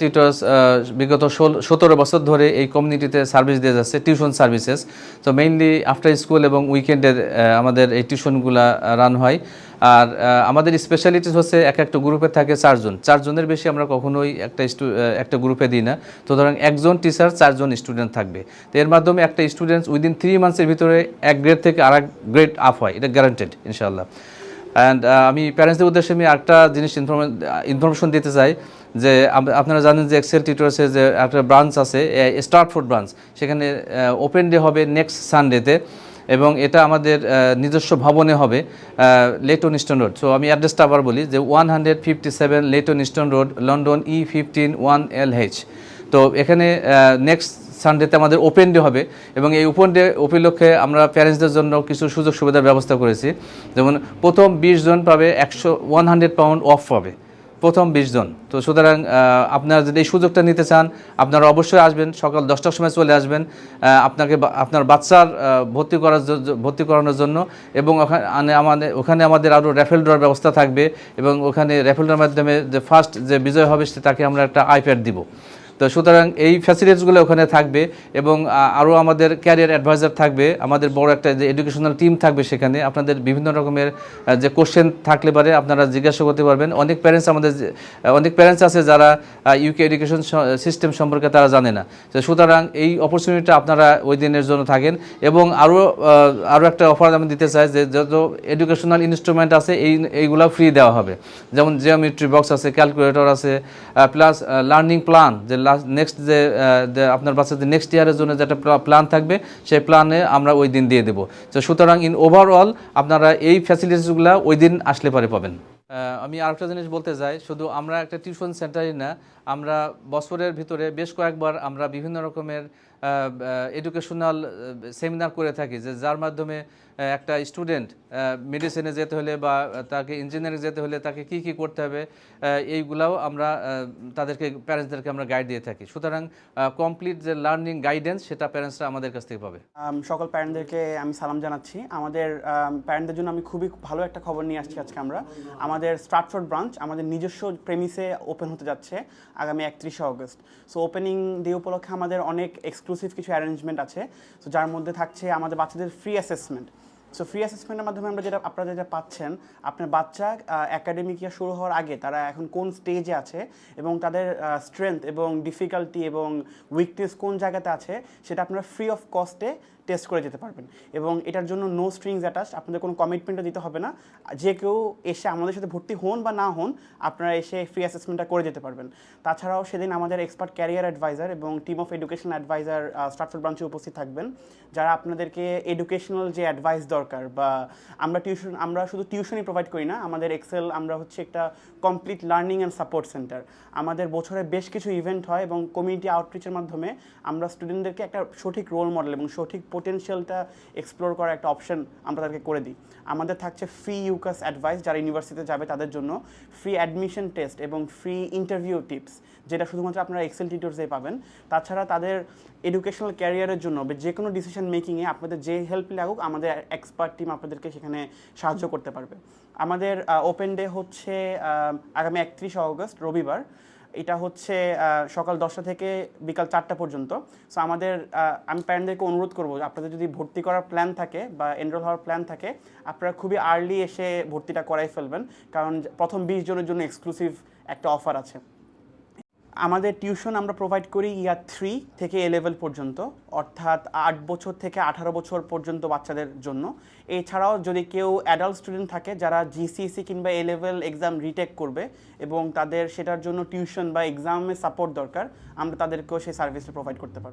Tutors বিগত সতেরো বছর ধরে এই কমিউনিটিতে সার্ভিস দিয়ে যাচ্ছে টিউশন সার্ভিসেস তো মেইনলি আফটার স্কুল এবং উইকেন্ডে আমাদের এই টিউশনগুলা রান হয়। আর আমাদের স্পেশালিটিস হচ্ছে এক একটা গ্রুপে থাকে চারজন। চারজনের বেশি আমরা কখনোই একটা একটা গ্রুপে দিই না। তো ধরেন একজন টিচার চারজন স্টুডেন্ট থাকবে। তো এর মাধ্যমে একটা স্টুডেন্ট উইদিন থ্রি মান্থসের ভিতরে এক গ্রেড থেকে আর এক গ্রেড আপ হয়। এটা গ্যারান্টেড ইনশাল্লাহ অ্যান্ড আমি প্যারেন্টসদের উদ্দেশ্যে আমি একটা জিনিস ইনফরমেশন দিতে চাই। যে আপনারা জানেন যে এক্সেল টিউটার্সের যে একটা ব্রাঞ্চ আছে স্টার্টফোর্ড ব্রাঞ্চ সেখানে ওপেন ডে হবে নেক্সট সানডেতে এবং এটা আমাদের নিজস্ব ভবনে হবে লেটন ইস্টন রোড সো আমি অ্যাড্রেসটা আবার বলি যে one hundred fifty seven Leytonstone road London E fifteen one L H তো এখানে নেক্সট সানডেতে আমাদের ওপেন ডে হবে এবং এই ওপেন ডে উপলক্ষে আমরা প্যারেন্টসদের জন্য কিছু সুযোগ সুবিধার ব্যবস্থা করেছি। যেমন প্রথম বিশ জন পাবে, একশো ওয়ান হান্ড্রেড পাউন্ড অফ পাবে। প্রথম বিশ জন। তো সুতরাং আপনারা যদি এই সুযোগটা নিতে চান, আপনারা অবশ্যই আসবেন, সকাল দশটার সময় চলে আসবেন আপনাকে আপনার বাচ্চার ভর্তি করার ভর্তি করানোর জন্য এবং ওখানে আমাদের ওখানে আমাদের আরও র্যাফেল ড্রর ব্যবস্থা থাকবে এবং ওখানে র্যাফেল ড্রর মাধ্যমে যে ফার্স্ট যে বিজয় হবে, সে তাকে আমরা একটা আইপ্যাড দিব। তো সুতরাং এই ফ্যাসিলিটিসগুলো ওখানে থাকবে এবং আরও আমাদের ক্যারিয়ার অ্যাডভাইজার থাকবে, আমাদের বড় একটা যে এডুকেশনাল টিম থাকবে সেখানে। আপনাদের বিভিন্ন রকমের যে কোশ্চেন থাকলে পারে আপনারা জিজ্ঞাসা করতে পারবেন। অনেক প্যারেন্টস আমাদের অনেক প্যারেন্টস আছে যারা ইউকে এডুকেশন সিস্টেম সম্পর্কে তারা জানে না। তো সুতরাং এই অপরচুনিটিটা আপনারা ওই দিনের জন্য থাকেন এবং আরও আরও একটা অফার আমি দিতে চাই যে যত এডুকেশনাল ইনস্ট্রুমেন্ট আছে এই এইগুলো ফ্রি দেওয়া হবে। যেমন জিওমেট্রি বক্স আছে ক্যালকুলেটর আছে প্লাস লার্নিং প্ল্যান যে নেক্সট যে আপনার বাচ্চা যে নেক্সট ইয়ারের জন্য যেটা প্ল্যান থাকবে, সেই প্ল্যানে আমরা ওই দিন দিয়ে দেবো। তো সুতরাং ইন ওভারঅল আপনারা এই ফ্যাসিলিটিসগুলো ওই দিন আসলে পরে পাবেন। আমি আরেকটা জিনিস বলতে চাই, শুধু আমরা একটা টিউশন সেন্টারই না, আমরা বছরের ভিতরে বেশ কয়েকবার আমরা বিভিন্ন রকমের এডুকেশনাল সেমিনার করে থাকি, যে যার মাধ্যমে একটা স্টুডেন্ট মেডিসিনে যেতে হলে বা তাকে ইঞ্জিনিয়ারিং যেতে হলে তাকে কি কি করতে হবে এইগুলাও আমরা তাদেরকে প্যারেন্টসদেরকে আমরা গাইড দিয়ে থাকি। সুতরাং কমপ্লিট যে লার্নিং গাইডেন্স সেটা প্যারেন্টসরা আমাদের কাছ থেকে পাবে। সকল প্যারেন্টদেরকে আমি সালাম জানাচ্ছি। আমাদের প্যারেন্টদের জন্য আমি খুবই ভালো একটা খবর নিয়ে আসছি আজকে আমরা। আমাদের স্টার্টফোর্ড ব্রাঞ্চ আমাদের নিজস্ব প্রেমিসে ওপেন হতে যাচ্ছে আগামী একত্রিশে অগস্ট সো ওপেনিং ডে উপলক্ষে আমাদের অনেক এক্সক্লুসিভ কিছু অ্যারেঞ্জমেন্ট আছে। সো যার মধ্যে থাকছে আমাদের বাচ্চাদের ফ্রি অ্যাসেসমেন্ট সো ফ্রি অ্যাসেসমেন্টের মাধ্যমে আমরা যেটা, আপনারা যেটা পাচ্ছেন, আপনার বাচ্চা একাডেমিক ইয়ার শুরু হওয়ার আগে তারা এখন কোন স্টেজে আছে এবং তাদের স্ট্রেংথ এবং ডিফিকাল্টি এবং উইকনেস কোন জায়গাতে আছে সেটা আপনারা ফ্রি অফ কস্টে টেস্ট করে যেতে পারবেন। এবং এটার জন্য নো স্ট্রিংস অ্যাটাচ আপনাদের কোনো কমিটমেন্টও দিতে হবে না। যে কেউ এসে আমাদের সাথে ভর্তি হন বা না হন, আপনারা এসে ফ্রি অ্যাসেসমেন্টটা করে যেতে পারবেন। তাছাড়াও সেদিন আমাদের এক্সপার্ট ক্যারিয়ার অ্যাডভাইজার এবং team of education adviser Stratford ব্রাঞ্চে উপস্থিত থাকবেন। যারা আপনাদেরকে এডুকেশনাল যে অ্যাডভাইস দরকার বা আমরা টিউশন আমরা শুধু টিউশনই প্রোভাইড করি না, আমাদের এক্সেল আমরা হচ্ছে একটা complete learning and support centre আমাদের বছরে বেশ কিছু ইভেন্ট হয় এবং কমিউনিটি আউটরিচের মাধ্যমে আমরা স্টুডেন্টদেরকে একটা সঠিক রোল মডেল এবং সঠিক পোটেনশিয়ালটা এক্সপ্লোর করার একটা অপশন আমরা তাদেরকে করে দিই। আমাদের থাকছে ফ্রি ইউকাস অ্যাডভাইস যারা ইউনিভার্সিটিতে যাবে তাদের জন্য ফ্রি অ্যাডমিশন টেস্ট এবং ফ্রি ইন্টারভিউ টিপস যেটা শুধুমাত্র আপনারা এক্সেল টিউটর্সে পাবেন। তাছাড়া তাদের এডুকেশনাল ক্যারিয়ারের জন্য যে কোনো ডিসিশন মেকিংয়ে আপনাদের যে হেল্প লাগুক, আমাদের এক্সপার্ট টিম আপনাদেরকে সেখানে সাহায্য করতে পারবে। আমাদের ওপেন ডে হচ্ছে আগামী একত্রিশে অগস্ট, রবিবার। এটা হচ্ছে সকাল দশটা থেকে বিকাল চারটা পর্যন্ত। সো আমাদের আমি প্যারেন্টদেরকে অনুরোধ করব, আপনাদের যদি ভর্তি করার প্ল্যান থাকে বা এনরোল হওয়ার প্ল্যান থাকে, আপনারা খুবই আর্লি এসে ভর্তিটা করাই ফেলবেন। কারণ প্রথম বিশ জনের জন্য এক্সক্লুসিভ একটা অফার আছে। আমাদের টিউশন আমরা প্রোভাইড করি ইয়ার থ্রি থেকে এ লেভেল পর্যন্ত, অর্থাৎ আট বছর থেকে আঠারো বছর পর্যন্ত বাচ্চাদের জন্য। এছাড়াও যদি কেউ অ্যাডাল্ট স্টুডেন্ট থাকে, যারা জিসিএসি কিংবা এ লেভেল এক্সাম রিটেক করবে এবং তাদের সেটার জন্য টিউশন বা এক্সামে সাপোর্ট দরকার, আমরা তাদেরকেও সেই সার্ভিসটা প্রোভাইড করতে পারব।